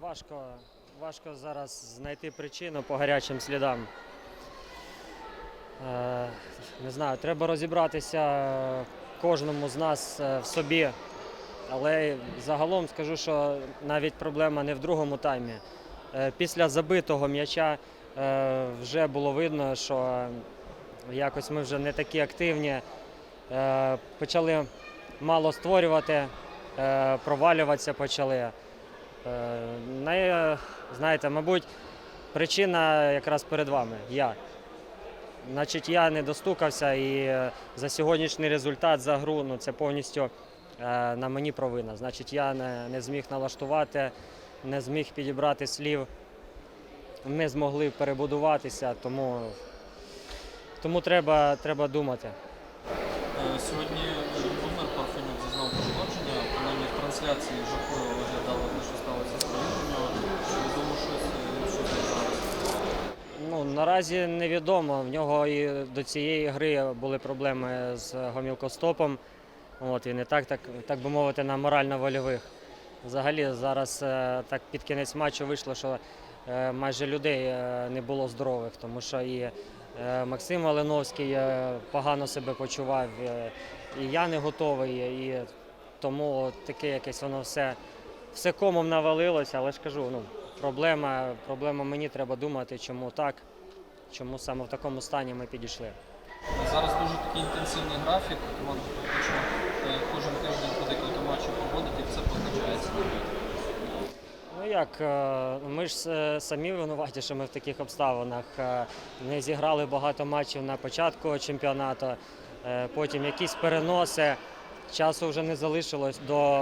важко, важко зараз знайти причину по гарячим слідам. Е, не знаю, треба розібратися кожному з нас е, в собі. Але загалом скажу, що навіть проблема не в другому таймі. Е, Після забитого м'яча вже було видно, що якось ми вже не такі активні. Почали мало створювати, провалюватися почали. Е, най- знаєте, мабуть, причина якраз перед вами. Я. Значить, я не достукався і е, за сьогоднішній результат за гру ну, це повністю е, на мені провина. Значить, я не, не зміг налаштувати, не зміг підібрати слів, не змогли перебудуватися, тому, тому треба, треба думати. Е, Сьогодні Бондар Парфенюк зазнав пошкодження, трансляції жахливо виглядало те, що сталося з нього. Відомо щось, що зараз. Ну, наразі невідомо. В нього і до цієї гри були проблеми з гомілкостопом. От, він і так, так, так би мовити, на морально-вольових. Взагалі зараз е, так під кінець матчу вийшло, що е, майже людей е, не було здорових, тому що і Максим Малиновський е, погано себе почував, і я не готовий. І тому таке якесь воно все, все комом навалилося, але ж кажу, ну, проблема, проблема мені треба думати, чому так, чому саме в такому стані ми підійшли. Зараз дуже такий інтенсивний графік. Команда фактично е, кожен тиждень по декілька матчів проводить і це позначається. Ну як, е, ми ж е, самі винуваті, що ми в таких обставинах. Не зіграли багато матчів на початку чемпіонату, потім якісь переноси. Часу вже не залишилось до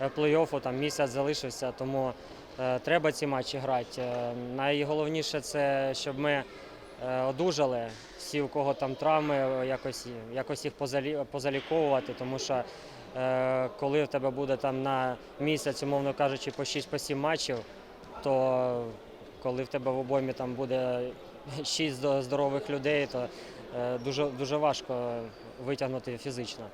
е, плей-оффу, там місяць залишився, тому е, треба ці матчі грати. Е, Найголовніше це, щоб ми одужали. Всі, у кого там травми, якось, якось їх позалі, позаліковувати, тому що коли в тебе буде там на місяць, умовно кажучи, по 6-7 матчів, то коли в тебе в обоймі там буде 6 здорових людей, то дуже, дуже важко витягнути фізично.